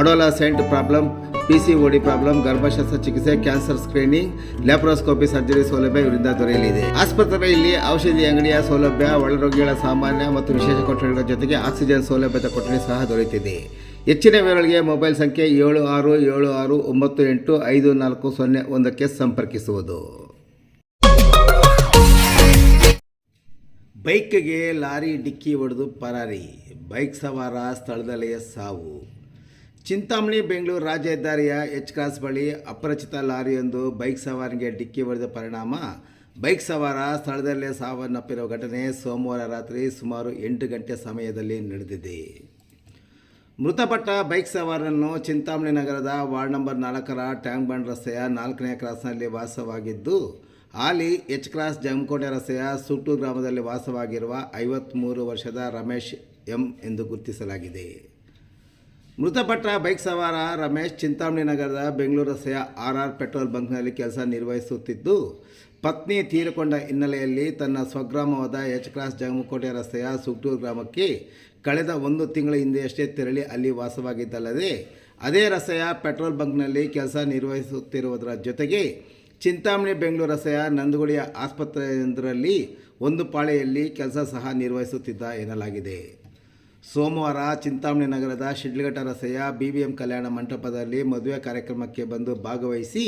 adolescent problem P C O D problem ಗರ್ಭಶಾಸ್ತ್ರ ಚಿಕಿತ್ಸೆ cancer screening laparoscopy surgery ಸೌಲಭ್ಯ ಇವರಿಂದ ದೊರೆಯಲಿದೆ ಆಸ್ಪತ್ರೆಯಲ್ಲಿ ಔಷಧಿ ಅಂಗಡಿಯ ಸೌಲಭ್ಯ, ಒಳರೋಗಿಗಳ ಸಾಮಾನ್ಯ ಮತ್ತು ವಿಶೇಷ ಕೊಠಡಿಗಳ ಜೊತೆಗೆ ಆಕ್ಸಿಜನ್ ಸೌಲಭ್ಯದ ಕೊಠಡಿ ಸಹ ದೊರೆಯುತ್ತಿದೆ. ಹೆಚ್ಚಿನ ವಿವರಗಳಿಗೆ ಮೊಬೈಲ್ ಸಂಖ್ಯೆ ಏಳು ಆರು ಏಳು ಆರು ಒಂಬತ್ತು ಎಂಟು ಐದು ನಾಲ್ಕು ಸೊನ್ನೆ ಒಂದಕ್ಕೆ ಸಂಪರ್ಕಿಸುವುದು. ಬೈಕ್ಗೆ ಲಾರಿ ಡಿಕ್ಕಿ ಹೊಡೆದು ಪರಾರಿ, ಬೈಕ್ ಸವಾರ ಸ್ಥಳದಲ್ಲೇ ಸಾವು. ಚಿಂತಾಮಣಿ ಬೆಂಗಳೂರು ರಾಜ್ಯ ಹೆದ್ದಾರಿಯ ಎಚ್ ಕ್ರಾಸ್ ಬಳಿ ಅಪರಿಚಿತ ಲಾರಿಯೊಂದು ಬೈಕ್ ಸವಾರನಿಗೆ ಡಿಕ್ಕಿ ಹೊಡೆದ ಪರಿಣಾಮ. ಬೈಕ್ ಸವಾರ ಸ್ಥಳದಲ್ಲೇ ಸಾವನ್ನಪ್ಪಿರುವ ಘಟನೆ ಸೋಮವಾರ ರಾತ್ರಿ ಸುಮಾರು ಎಂಟು ಗಂಟೆ ಸಮಯದಲ್ಲಿ ನಡೆದಿದೆ. ಮೃತಪಟ್ಟ ಬೈಕ್ ಸವಾರನ್ನು ಚಿಂತಾಮಣಿ ನಗರದ ವಾರ್ಡ್ ನಂಬರ್ ನಾಲ್ಕರ ಟ್ಯಾಂಕ್ ಬಂಡ್ ರಸ್ತೆಯ ನಾಲ್ಕನೇ ಕ್ರಾಸ್ನಲ್ಲಿ ವಾಸವಾಗಿದ್ದು, ಹಾಲಿ ಎಚ್ ಕ್ರಾಸ್ ಜಮಕೋಟೆ ರಸ್ತೆಯ ಸುಟ್ಟು ಗ್ರಾಮದಲ್ಲಿ ವಾಸವಾಗಿರುವ ಐವತ್ತ್ಮೂರು ವರ್ಷದ ರಮೇಶ್ ಎಂ ಎಂದು ಗುರುತಿಸಲಾಗಿದೆ. ಮೃತಪಟ್ಟ ಬೈಕ್ ಸವಾರ ರಮೇಶ್ ಚಿಂತಾಮಣಿ ನಗರದ ಬೆಂಗಳೂರು ರಸ್ತೆಯ ಆರ್ ಆರ್ ಪೆಟ್ರೋಲ್ ಬಂಕ್ನಲ್ಲಿ ಕೆಲಸ ನಿರ್ವಹಿಸುತ್ತಿದ್ದು, ಪತ್ನಿ ತೀರಿಕೊಂಡ ಹಿನ್ನೆಲೆಯಲ್ಲಿ ತನ್ನ ಸ್ವಗ್ರಾಮವಾದ ಎಚ್ ಕ್ರಾಸ್ ಜಗಮಕೋಟೆ ರಸ್ತೆಯ ಸುಗ್ಟೂರು ಗ್ರಾಮಕ್ಕೆ ಕಳೆದ ಒಂದು ತಿಂಗಳ ಹಿಂದೆಯಷ್ಟೇ ತೆರಳಿ ಅಲ್ಲಿ ವಾಸವಾಗಿದ್ದಲ್ಲದೆ, ಅದೇ ರಸ್ತೆಯ ಪೆಟ್ರೋಲ್ ಬಂಕ್ನಲ್ಲಿ ಕೆಲಸ ನಿರ್ವಹಿಸುತ್ತಿರುವುದರ ಜೊತೆಗೆ ಚಿಂತಾಮಣಿ ಬೆಂಗಳೂರು ರಸ್ತೆಯ ನಂದಗುಡಿಯ ಆಸ್ಪತ್ರೆಯೊಂದರಲ್ಲಿ ಒಂದು ಪಾಳೆಯಲ್ಲಿ ಕೆಲಸ ಸಹ ನಿರ್ವಹಿಸುತ್ತಿದ್ದ ಎನ್ನಲಾಗಿದೆ. ಸೋಮವಾರ ಚಿಂತಾಮಣಿ ನಗರದ ಶಿಡ್ಲಘಟ್ಟ ರಸ್ತೆಯ ಬಿ ಬಿ ಎಂ ಕಲ್ಯಾಣ ಮಂಟಪದಲ್ಲಿ ಮದುವೆ ಕಾರ್ಯಕ್ರಮಕ್ಕೆ ಬಂದು ಭಾಗವಹಿಸಿ,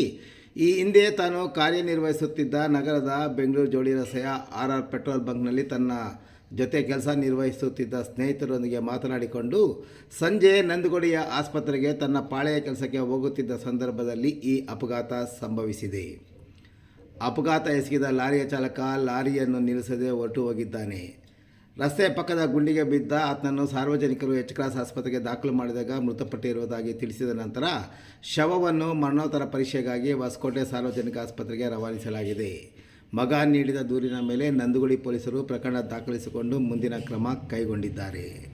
ಈ ಹಿಂದೆ ತಾನು ಕಾರ್ಯನಿರ್ವಹಿಸುತ್ತಿದ್ದ ನಗರದ ಬೆಂಗಳೂರು ಜೋಡಿ ರಸ್ತೆಯ ಆರ್ ಆರ್ ಪೆಟ್ರೋಲ್ ಬಂಕ್ನಲ್ಲಿ ತನ್ನ ಜೊತೆ ಕೆಲಸ ನಿರ್ವಹಿಸುತ್ತಿದ್ದ ಸ್ನೇಹಿತರೊಂದಿಗೆ ಮಾತನಾಡಿಕೊಂಡು, ಸಂಜೆ ನಂದಗುಡಿಯ ಆಸ್ಪತ್ರೆಗೆ ತನ್ನ ಪಾಳೆಯ ಕೆಲಸಕ್ಕೆ ಹೋಗುತ್ತಿದ್ದ ಸಂದರ್ಭದಲ್ಲಿ ಈ ಅಪಘಾತ ಸಂಭವಿಸಿದೆ. ಅಪಘಾತ ಎಸಗಿದ ಲಾರಿಯ ಚಾಲಕ ಲಾರಿಯನ್ನು ನಿಲ್ಲಿಸದೆ ಹೊರಟು ಹೋಗಿದ್ದಾನೆ. ರಸ್ತೆ ಪಕ್ಕದ ಗುಂಡಿಗೆ ಬಿದ್ದ ಆತನನ್ನು ಸಾರ್ವಜನಿಕರು ಎಚ್ ಕ್ಲಾಸ್ ಆಸ್ಪತ್ರೆಗೆ ದಾಖಲು ಮಾಡಿದಾಗ ಮೃತಪಟ್ಟಿರುವುದಾಗಿ ತಿಳಿಸಿದ ನಂತರ ಶವವನ್ನು ಮರಣೋತ್ತರ ಪರೀಕ್ಷೆಗಾಗಿ ಹೊಸಕೋಟೆ ಸಾರ್ವಜನಿಕ ಆಸ್ಪತ್ರೆಗೆ ರವಾನಿಸಲಾಗಿದೆ. ಮಗ ನೀಡಿದ ದೂರಿನ ಮೇಲೆ ನಂದುಗುಡಿ ಪೊಲೀಸರು ಪ್ರಕರಣ ದಾಖಲಿಸಿಕೊಂಡು ಮುಂದಿನ ಕ್ರಮ ಕೈಗೊಂಡಿದ್ದಾರೆ.